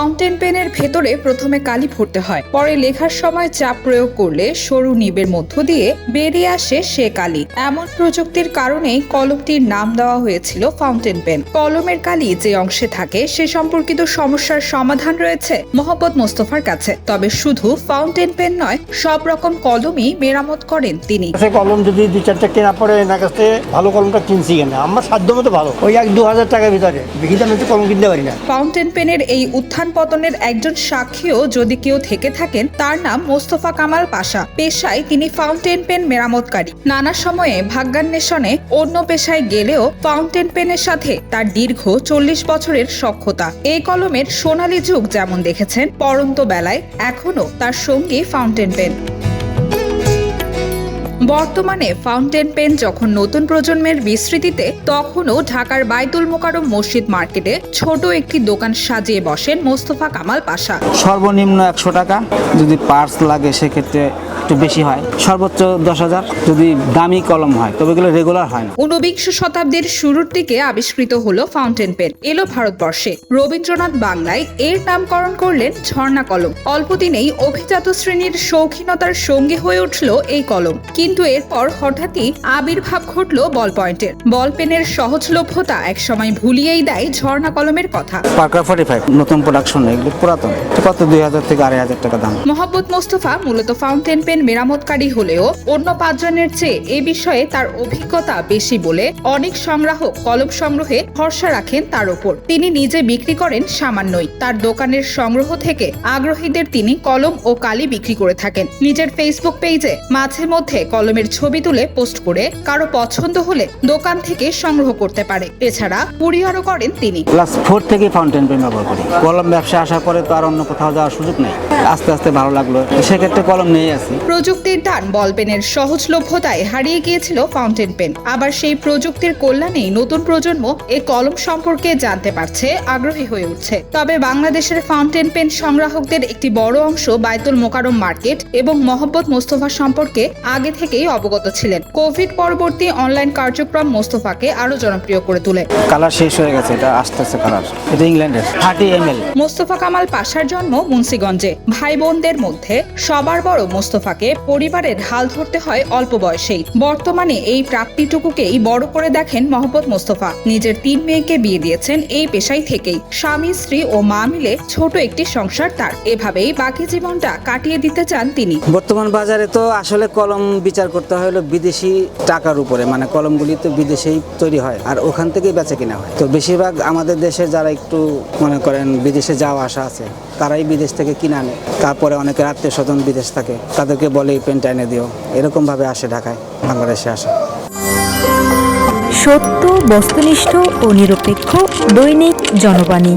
Fountain পেনের ভেতরে প্রথমে কালি ভরতে হয়। পরে লেখার সময় চাপ প্রয়োগ করলে সরু নিবের মধ্য দিয়ে বেরিয়ে আসে সে কালি। এমন প্রযুক্তির কারণেই কলমটির নাম দেওয়া হয়েছিল ফাউন্টেন পেন। কলমের কালি যে অংশে থাকে সে সম্পর্কিত সমস্যার সমাধান রয়েছে মোহাম্মদ মোস্তফার কাছে। তবে শুধু ফাউন্টেন পেন নয় সব রকম কলমই মেরামত করেন তিনি। কলম যদি দু চারটা কেনা পড়ে না কাছ ভালো কলমটা কিনছি কেন। আমার সাধ্য মতো ভালো। ওই এক দু হাজার টাকার ভিতরে। কলম কিনতে পারি না। ফাউন্টেন পেনের এই উত্থান পতনের একজন সাক্ষীও যদি কেউ থেকে থাকেন, তার নাম মোস্তফা কামাল পাশা। পেশায় তিনি ফাউন্টেন পেন মেরামতকারী। নানা সময়ে ভাগ্যান্বেষণে অন্য পেশায় গেলেও ফাউন্টেন পেনের সাথে তার দীর্ঘ চল্লিশ বছরের সক্ষতা এই কলমের সোনালী যুগ যেমন দেখেছেন, পরন্ত বেলায় এখনও তার সঙ্গী ফাউন্টেন পেন। বর্তমানে ফাউন্টেন পেন যখন নতুন প্রজন্মের বিস্তৃতিতে, তখনও ঢাকার বাইতুল মোকারম মসজিদ মার্কেটে ছোট একটি দোকান সাজিয়ে বসেন মোস্তফা কামাল পাশা। সর্বনিম্ন একশো টাকা যদি পার্স লাগে, সেক্ষেত্রে একটু বেশি হয়। সর্বোচ্চ দশ হাজার যদি দামি কলম হয় তবে এগুলো রেগুলার হয় না। ঊনবিংশ শতাব্দীর শুরুর দিকে আবিষ্কৃত হলো ফাউন্টেন পেন এলো ভারতবর্ষে। রবীন্দ্রনাথ বাংলায় এর নামকরণ করলেন ঝর্ণা কলম। অল্প দিনেই অভিজাত শ্রেণির শৌখিনতার সঙ্গী হয়ে উঠল এই কলম। কিন্তু এরপর হঠাৎই আবির্ভাব ঘটল বল পয়েন্টের বল পেনের সহজলভ্যতা একসময় ভুলিয়েই দেয় ঝর্ণা কলমের কথা। পার্কার ফর্টি ফাইভ নতুন প্রোডাকশন এগুলো পুরাতন। কত? দুই হাজার থেকে আড়াই হাজার টাকা দাম। মোহাম্মদ মোস্তফা মূলত ফাউন্টেন পেন মেরামতকারী হলেও অন্য পাঁচজনের চেয়ে এ বিষয়ে তার অভিজ্ঞতা বেশি বলে অনেক সংগ্রাহক কলম সংগ্রহে ভরসা রাখেন তার ওপর। তিনি নিজে বিক্রি করেন সামান্যই। তার দোকানের সংগ্রহ থেকে আগ্রহীদের তিনি কলম ও কালি বিক্রি করে থাকেন। নিজের ফেসবুক পেজে মাঝে মধ্যে কলমের ছবি তুলে পোস্ট করে কারও পছন্দ হলে দোকান থেকে সংগ্রহ করতে পারে। এছাড়া কুরিয়ারও করেন তিনি। ক্লাস ফোর থেকে ফাউন্টেন পেন ব্যবহার করি। কলম ব্যবসা আসার পরে তো আর অন্য কোথাও যাওয়ার সুযোগ নেই। আস্তে আস্তে ভালো লাগল। সেক্ষেত্রে কলম নিয়ে আসি প্রযুক্তির দান বল পেনের সহজলভ্যতায় হারিয়ে গিয়েছিল ফাউন্টেন পেন। আবার সেই প্রযুক্তির কল্যাণেই নতুন প্রজন্ম এই কলম সম্পর্কে জানতে পারছে আগ্রহী হয়ে উঠছে। তবে বাংলাদেশের ফাউন্টেন পেন সংগ্রাহকদের একটি বড় অংশ বাইতুল মোকারম মার্কেট এবং মোহাম্মদ মোস্তফা সম্পর্কে আগে থেকেই অবগত ছিলেন। কোভিড পরবর্তী অনলাইন কার্যক্রম মোস্তফাকে আরও জনপ্রিয় করে তোলে। কালার শেষ হয়ে গেছে এটা কালার এটা ইংল্যান্ডের thirty M L Mostafa Kamal পাশার জন্ম মুন্সিগঞ্জে। ভাই বোনদের মধ্যে সবার বড় মোস্তফাকে পরিবারের হাল ধরতে হয় অল্প বয়সেই। বর্তমানে এই প্রাপ্তিটুকুকেই বড় করে দেখেন মোহাম্মদ মোস্তফা। নিজের তিন মেয়েকে বিয়ে দিয়েছেন এই পেশাই থেকেই। স্বামী, স্ত্রী ও মা মিলে ছোট একটি সংসার তার। এভাবেই বাকি জীবনটা কাটিয়ে দিতে চান তিনি। বর্তমান বাজারে তো আসলে কলম বিচার করতে হয় হলো বিদেশি টাকার উপরে। মানে কলমগুলি তো বিদেশেই তৈরি হয় আর ওখান থেকেই বেচে কিনা হয়। তো বেশিরভাগ আমাদের দেশে যারা একটু মনে করেন বিদেশে যাওয়া আসা আছে তারাই বিদেশ থেকে কিনে আনে। তারপরে অনেকের আত্মীয় স্বজন বিদেশ থাকে, তাদেরকে বলে, এই পেনটা এনে দিও। এরকমভাবে আসে ঢাকায়, বাংলাদেশে আসে। সত্য, বস্তুনিষ্ঠ ও নিরপেক্ষ দৈনিক জনবাণী।